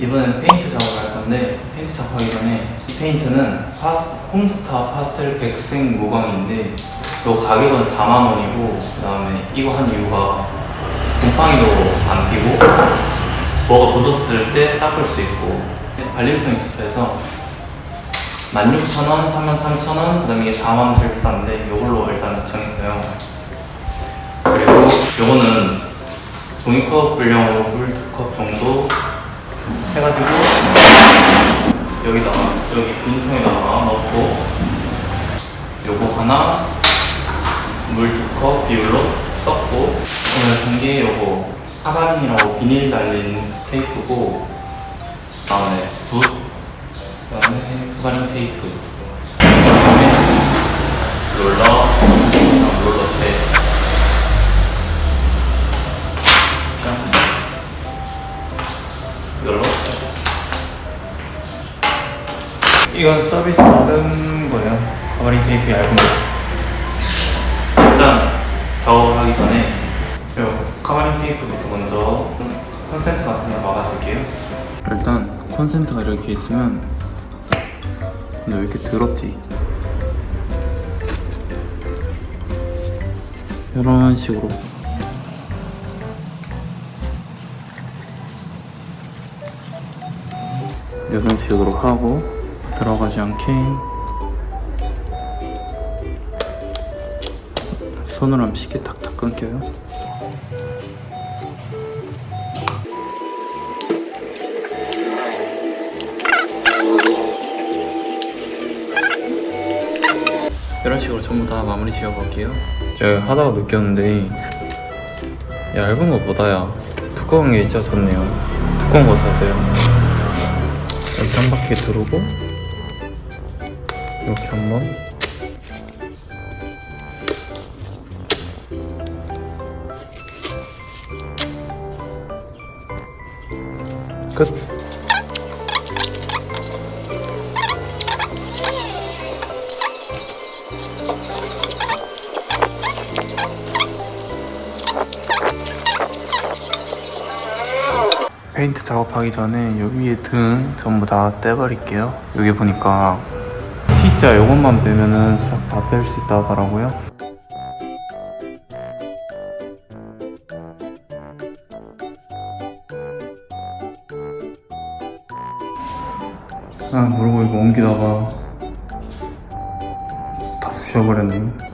이번엔 페인트 작업을 할 건데 페인트 작업하기 전에 이 페인트는 파스, 홈스타 파스텔 백색 무광인데 이 가격은 4만 원이고 그 다음에 이거 한 이유가 곰팡이도 안 피고 뭐가 묻었을 때 닦을 수 있고 발림성이 좋다 해서 16,000원, 33,000원, 그 다음에 이게 4만원 제일 비싼데 이걸로 일단 정했어요. 그리고 요거는 종이컵 분량으로 물두컵 정도 해가지고 여기다가 여기 분통에다가 넣고 요거 하나 물 두 컵 비율로 섞고 오늘 산게 요거 카바린이라고 비닐 달린 테이프고 다음에 붓 그다음에 카바린 테이프. 그다음에 롤러 먼저 콘센트 같은 거 막아줄게요. 일단 콘센트가 이렇게 있으면 근데 왜 이렇게 더럽지? 이런 식으로. 이런 식으로 하고 들어가지 않게 손으로 하면 쉽게 탁탁 끊겨요 이런 식으로 전부 다 마무리 지어 볼게요. 제가 하다가 느꼈는데 얇은 것보다야 두꺼운 게 진짜 좋네요. 두꺼운 거 사세요. 이렇게 한 바퀴 두르고 이렇게 한번. 끝 페인트 작업하기 전에 여기 위에 등 전부 다 떼버릴게요. 여기 보니까 T자 요것만 빼면은 싹 다 뺄 수 있다 하더라고요. 아 모르고 이거 옮기다가 다 부셔버렸네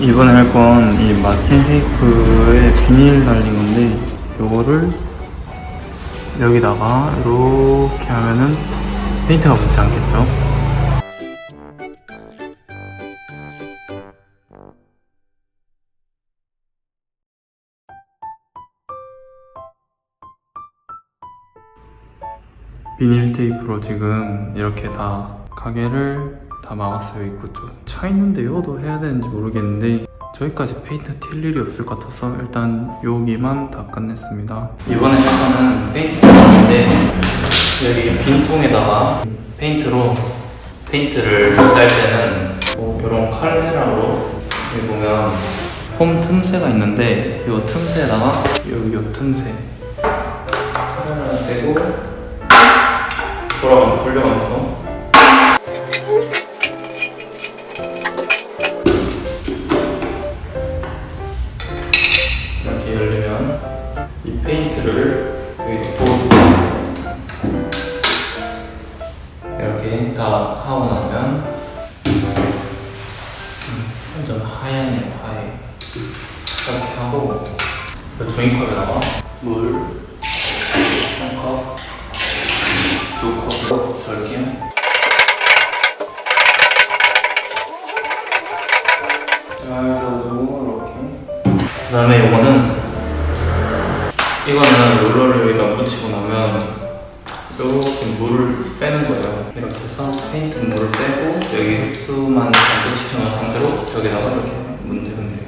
이번에 할 건 이 마스킹 테이프에 비닐 달린 건데 요거를 여기다가 이렇게 하면은 페인트가 묻지 않겠죠? 비닐 테이프로 지금 이렇게 다 가게를 다 막았어요 입구 쪽. 차 있는데 이것도 해야 되는지 모르겠는데 저기까지 페인트 튈 일이 없을 것 같아서 일단 여기만 다 끝냈습니다. 이번에 할 거는 페인트 작업인데 여기 빈 통에다가 페인트로 페인트를 깔 때는 뭐 이런 칼레라로 여기 보면 홈 틈새가 있는데 이 틈새에다가 여기 이 틈새 칼레라를 떼고 돌아가면 돌려가면서 이렇게 하고 그 종이컵에다가 물 한 컵, 두 컵으로 절게요 잘 저어주고 이렇게. 그 다음에 이거는 이거는 롤러를 여기다 묻히고 나면 이렇게 물을 빼는 거예요. 이렇게 해서 페인트 물을 빼고 여기 흡수만 잠깐 시켜놓은 상태로 여기다가 이렇게 묻으면 돼요.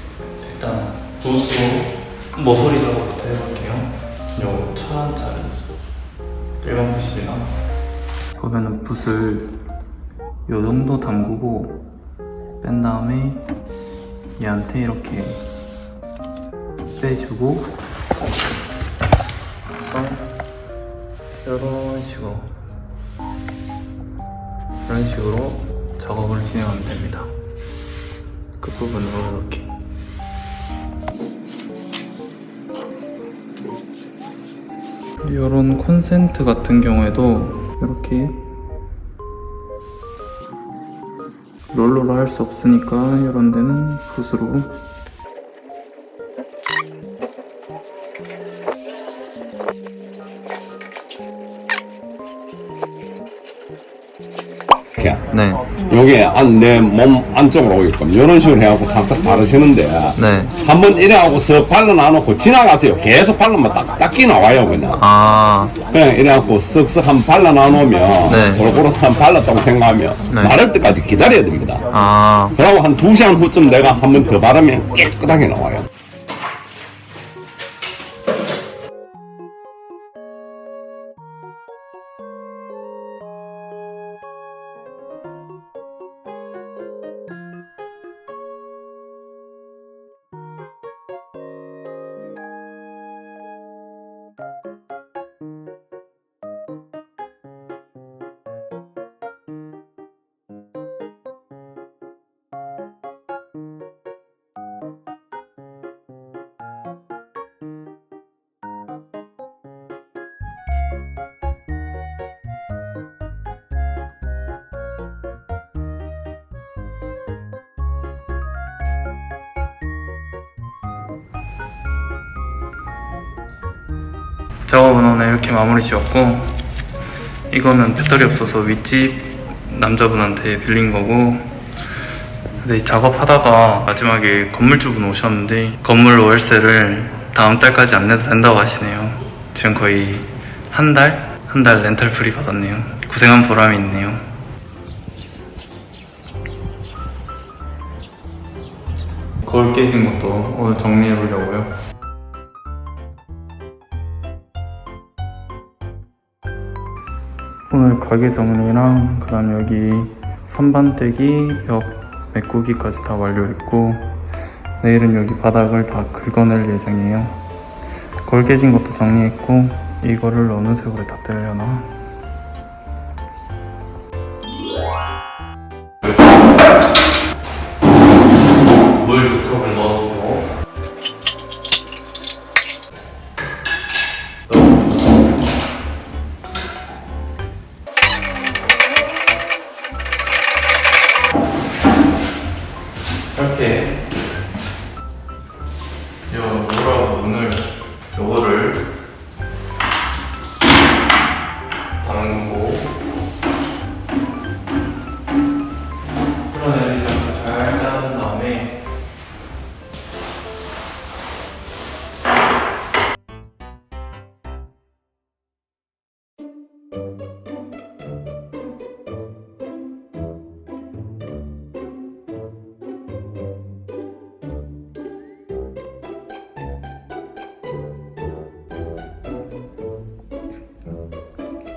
일단 붓으로 모서리 작업부터 해볼게요. 요 천 원짜리. 일반 붓입니다 보면은 붓을 요 정도 담그고 뺀 다음에 얘한테 이렇게 빼주고 그래서 이런 식으로 이런 식으로 작업을 진행하면 됩니다. 그 부분으로 이렇게 이런 콘센트 같은 경우에도 이렇게 롤러로 할 수 없으니까 이런 데는 붓으로 이렇게. 네, 요게 안내 몸 안쪽으로 오게끔 이런 식으로 해갖고 살짝 바르시는데 네. 한번 이래갖고서 발라놔놓고 지나가세요. 계속 바르면 딱 딱히 나와요 그냥. 아, 그냥 이래갖고 쓱쓱 한번 발라놔놓으면 네. 골고루 한 발랐다고 생각하면 네. 마를 때까지 기다려야 됩니다. 아, 그러고 한 두시간 후쯤 내가 한 번 더 바르면 깨끗하게 나와요 작업은 오늘 이렇게 마무리 지었고 이거는 배터리 없어서 윗집 남자분한테 빌린 거고 근데 이 작업하다가 마지막에 건물주분 오셨는데 건물 월세를 다음 달까지 안 내도 된다고 하시네요. 지금 거의 한 달? 한 달 렌탈 프리 받았네요. 고생한 보람이 있네요. 거울 깨진 것도 오늘 정리해 보려고요 오늘 가게 정리랑 그다음 여기 선반대기 벽 메꾸기까지 다 완료했고 내일은 여기 바닥을 다 긁어낼 예정이에요. 걸 깨진 것도 정리했고 이거를 어느 색으로 다 떼려나 이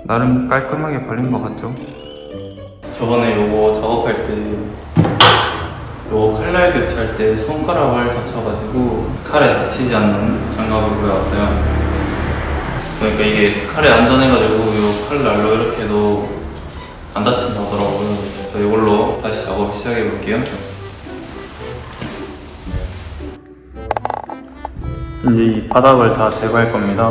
나름 깔끔하게 발린 것 같죠? 저번에 요거 작업할 때 요거 칼날 교체할 때 손가락을 다쳐가지고 칼에 다치지 않는 장갑을 구해왔어요 그러니까 이게 칼에 안전해가지고 요 칼날로 이렇게 해도 안 다친다 하더라고요 그래서 이걸로 다시 작업 시작해 볼게요 이제 이 바닥을 다 제거할 겁니다.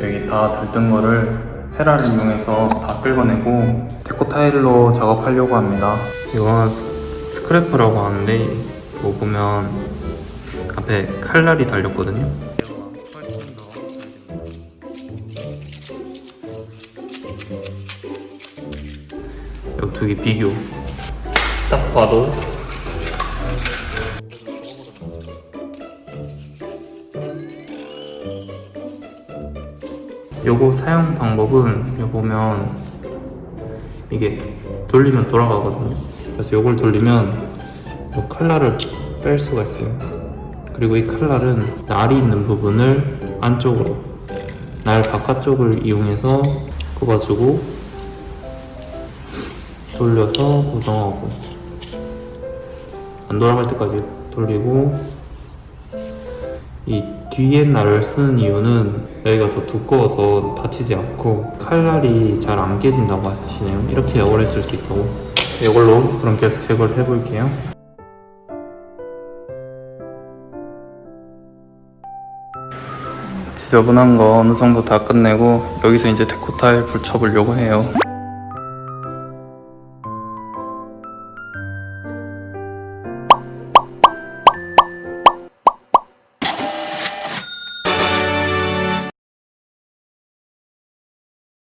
여기 다 들뜬 거를 헤라를 이용해서 다 긁어내고 데코 타일로 작업하려고 합니다. 이거는 스- 스크래퍼라고 하는데 이거 보면 앞에 칼날이 달렸거든요. 개 비교. 딱 봐도 요거 사용 방법은 요 보면 이게 돌리면 돌아가거든요. 그래서 요걸 돌리면 요 칼날을 뺄 수가 있어요. 그리고 이 칼날은 날이 있는 부분을 안쪽으로 날 바깥쪽을 이용해서 꼽아주고 돌려서 고정하고 안 돌아갈 때까지 돌리고 이 뒤에 날을 쓰는 이유는 여기가 더 두꺼워서 다치지 않고 칼날이 잘 안 깨진다고 하시네요. 이렇게 오래 쓸수 있다고. 이걸로 그럼 계속 제거를 해볼게요. 지저분한 거 어느 정도 다 끝내고 여기서 이제 데코타일 붙여보려고 해요.